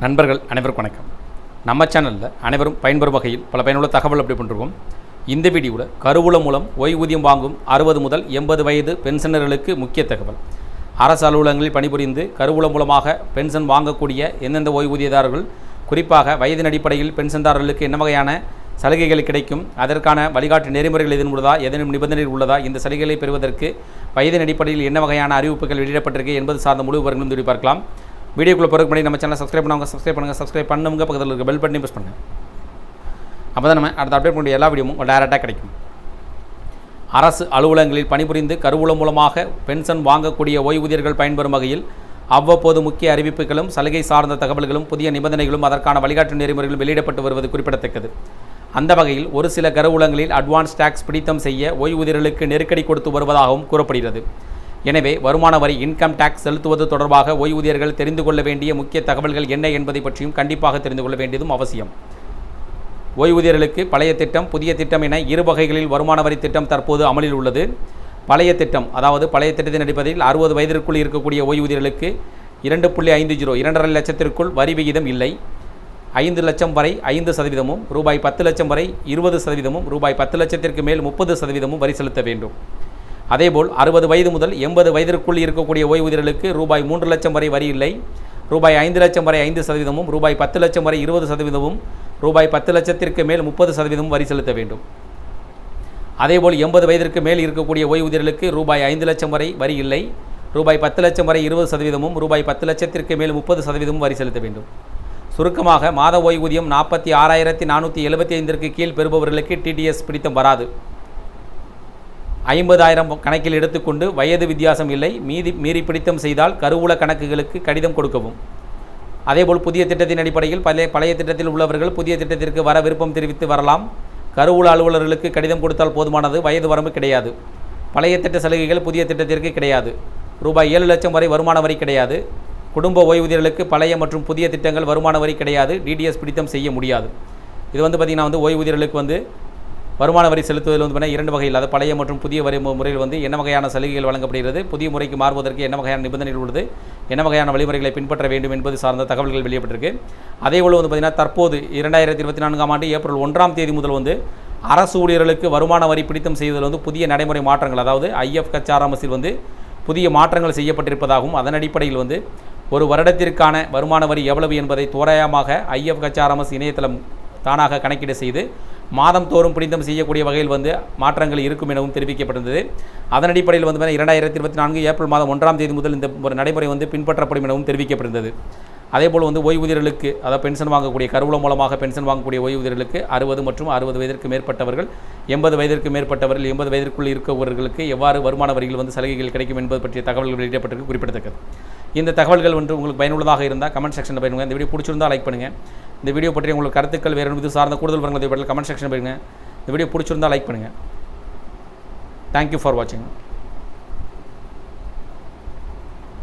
நண்பர்கள் அனைவருக்கும் வணக்கம். நம்ம சேனலில் அனைவரும் பயன்பெறும் வகையில் பல பயனுள்ள தகவல் அப்படி பண்ணிருக்கோம். இந்த வீடியோவில் கருவூலம் மூலம் ஓய்வூதியம் வாங்கும் அறுபது முதல் எண்பது வயது பென்ஷனர்களுக்கு முக்கிய தகவல். அரசு அலுவலகங்களில் பணிபுரிந்து கருவூலம் மூலமாக பென்ஷன் வாங்கக்கூடிய எந்தெந்த ஓய்வூதியதாரர்கள் குறிப்பாக வயதின் அடிப்படையில் பென்ஷன்தாரர்களுக்கு என்ன வகையான சலுகைகள் கிடைக்கும் அதற்கான வழிகாட்டு நெறிமுறைகள் எதுவும் உள்ளதா ஏதேனும் நிபந்தனைகள் உள்ளதா இந்த சலுகைகளை பெறுவதற்கு வயதின் அடிப்படையில் என்ன வகையான அறிவிப்புகள் வெளியிடப்பட்டிருக்கு என்பது சார்ந்த முழு விவரங்களும் சொல்லி பார்க்கலாம். வீடியோக்குள்ளே பிறகு பண்ணி நம்ம சேனலை சப்ஸ்கிரைப் பண்ணவங்க சப்ஸ்கிரைப் பண்ணுங்கள் சப்ஸ்கிரைப் பண்ணுங்க பக்கத்தில் இருக்க பெல் பட்டனை ப்ரெஸ் பண்ணுங்கள் அப்போ தான் நம்ம அடுத்த அப்டேட் பண்ணி எல்லா வீடியோமும் டேரெக்டாக கிடைக்கும். அரசு அலுவலகங்களில் பணிபுரிந்து கருவூலம் மூலமாக பென்ஷன் வாங்கக்கூடிய ஓய்வூதியர்கள் பயன்பெறும் வகையில் அவ்வப்போது முக்கிய அறிவிப்புகளும் சலுகை சார்ந்த தகவல்களும் புதிய நிபந்தனைகளும் அதற்கான வழிகாட்டு நெறிமுறைகளும் வெளியிடப்பட்டு வருவது குறிப்பிடத்தக்கது. அந்த வகையில் ஒரு சில கருவூலங்களில் அட்வான்ஸ் டாக்ஸ் பிடித்தம் செய்ய ஓய்வூதியர்களுக்கு நெருக்கடி கொடுத்து வருவதாகவும் கூறப்படுகிறது. எனவே வருமான வரி இன்கம் டேக்ஸ் செலுத்துவது தொடர்பாக ஓய்வூதியர்கள் தெரிந்து கொள்ள வேண்டிய முக்கிய தகவல்கள் என்ன என்பதை பற்றியும் கண்டிப்பாக தெரிந்து கொள்ள வேண்டியதும் அவசியம். ஓய்வூதியர்களுக்கு பழைய திட்டம் புதிய திட்டம் என இரு வகைகளில் வருமான வரி திட்டம் தற்போது அமலில் உள்ளது. பழைய திட்டம் அதாவது பழைய திட்டத்தின் அடிப்படையில் அறுபது வயதிற்குள் இருக்கக்கூடிய ஓய்வூதியர்களுக்கு இரண்டு புள்ளி ஐந்து ஜீரோ இரண்டரை லட்சத்திற்குள் வரி விகிதம் இல்லை. ஐந்து லட்சம் வரை ஐந்து சதவீதமும் ரூபாய் பத்து லட்சம் வரை இருபது சதவீதமும் ரூபாய் பத்து லட்சத்திற்கு மேல் முப்பது சதவீதமும் வரி செலுத்த வேண்டும். அதேபோல் அறுபது வயது முதல் எண்பது வயதிற்குள் இருக்கக்கூடிய ஓய்வூதியர்களுக்கு ரூபாய் மூன்று லட்சம் வரை வரி இல்லை. ரூபாய் ஐந்து லட்சம் வரை ஐந்து சதவீதமும் ரூபாய் பத்து லட்சம் வரை இருபது சதவீதமும் ரூபாய் பத்து லட்சத்திற்கு மேல் முப்பது சதவீதமும் வரி செலுத்த வேண்டும். அதேபோல் எண்பது வயதிற்கு மேல் இருக்கக்கூடிய ஓய்வூதியர்களுக்கு ரூபாய் ஐந்து லட்சம் வரை வரி இல்லை. ரூபாய் பத்து லட்சம் வரை இருபது சதவீதமும் ரூபாய் பத்து லட்சத்திற்கு மேல் முப்பது சதவீதமும் வரி செலுத்த வேண்டும். சுருக்கமாக மாத ஓய்வூதியம் நாற்பத்தி ஆறாயிரத்தி நானூற்றி எழுபத்தி ஐந்திற்கு கீழ் பெறுபவர்களுக்கு டிடிஎஸ் பிடித்தம் வராது. ஐம்பதாயிரம் கணக்கில் எடுத்துக்கொண்டு வயது வித்தியாசம் இல்லை. மீதி மீறி பிடித்தம் செய்தால் கருவூல கணக்குகளுக்கு கடிதம் கொடுக்கவும். அதேபோல் புதிய திட்டத்தின் அடிப்படையில் பழைய பழைய திட்டத்தில் உள்ளவர்கள் புதிய திட்டத்திற்கு வர விருப்பம் தெரிவித்து வரலாம். கருவூல அலுவலர்களுக்கு கடிதம் கொடுத்தால் போதுமானது வயது வரம்பு கிடையாது. பழைய திட்ட சலுகைகள் புதிய திட்டத்திற்கு கிடையாது. ரூபாய் ஏழு லட்சம் வரை வருமான வரி கிடையாது. குடும்ப ஓய்வூதியர்களுக்கு பழைய மற்றும் புதிய திட்டங்கள் வருமான வரி கிடையாது. டிடிஎஸ் பிடித்தம் செய்ய முடியாது. இது வந்து பார்த்திங்கன்னா வந்து ஓய்வூதியர்களுக்கு வந்து வருமான வரி செலுத்துவதில் வந்து பார்த்தீங்கன்னா இரண்டு வகையில் அது பழைய மற்றும் புதிய வரி முறையில் வந்து என்ன வகையான சலுகைகள் வழங்கப்படுகிறது புதிய முறைக்கு மாறுவதற்கு என்ன வகையான நிபந்தனைகள் உள்ளது என்ன வகையான வழிமுறைகளை பின்பற்ற வேண்டும் என்பது சார்ந்த தகவல்கள் வெளியிடப்பட்டிருக்கு. அதே போல் வந்து பார்த்திங்கன்னா தற்போது இரண்டாயிரத்தி இருபத்தி நான்காம் ஆண்டு ஏப்ரல் ஒன்றாம் தேதி முதல் வந்து அரசு ஊழியர்களுக்கு வருமான வரி பிடித்தம் செய்வதில் வந்து புதிய நடைமுறை மாற்றங்கள் அதாவது ஐஎஃப் கச்சாராமஸில் வந்து புதிய மாற்றங்கள் செய்யப்பட்டிருப்பதாகவும் அதன் அடிப்படையில் வந்து ஒரு வருடத்திற்கான வருமான வரி எவ்வளவு என்பதை தோராயமாக ஐஎஃப் கச்சாராமஸ் இணையதளம் தானாக கணக்கீடு செய்து மாதம் தோறும் செய்யக்கூடிய வகையில் வந்து மாற்றங்கள் இருக்கும் எனவும் தெரிவிக்கப்பட்டிருந்தது. அதன் அடிப்படையில் வந்து இரண்டாயிரத்தி இருபத்தி நான்கு ஏப்ரல் மாதம் ஒன்றாம் தேதி முதல் இந்த ஒரு நடைமுறை வந்து பின்பற்றப்படும் எனவும் தெரிவிக்கப்பட்டிருந்தது. அதேபோல் வந்து ஓய்வூதியர்களுக்கு அதாவது பென்ஷன் வாங்கக்கூடிய கருவூலம் மூலமாக பென்ஷன் வாங்கக்கூடிய ஓய்வூதியர்களுக்கு அறுபது மற்றும் அறுபது வயதிற்கு மேற்பட்டவர்கள் எண்பது வயதிற்கு மேற்பட்டவர்கள் எண்பது வயதிற்குள் இருக்கவர்களுக்கு எவ்வாறு வருமான வரிகள் வந்து சலுகைகள் கிடைக்கும் என்பது பற்றிய தகவல்கள் வெளியிடப்பட்டிருக்கு குறிப்பிடத்தக்கது. இந்த தகவல்கள் வந்து உங்களுக்கு பயனுள்ளதாக இருந்தால் கமெண்ட் செக்ஷனில் பயனுங்க இந்த வீடியோ பிடிச்சிருந்தால் லைக் பண்ணுங்கள் இந்த வீடியோ பற்றி உங்களுக்கு கருத்துக்கள் வேறு இது சார்ந்த கூடுதல் விவரங்களை கமெண்ட் செக்ஷன் பண்ணுங்கள் இந்த வீடியோ பிடிச்சிருந்தால் லைக் பண்ணுங்கள் தேங்க்யூ ஃபார் வாட்சிங்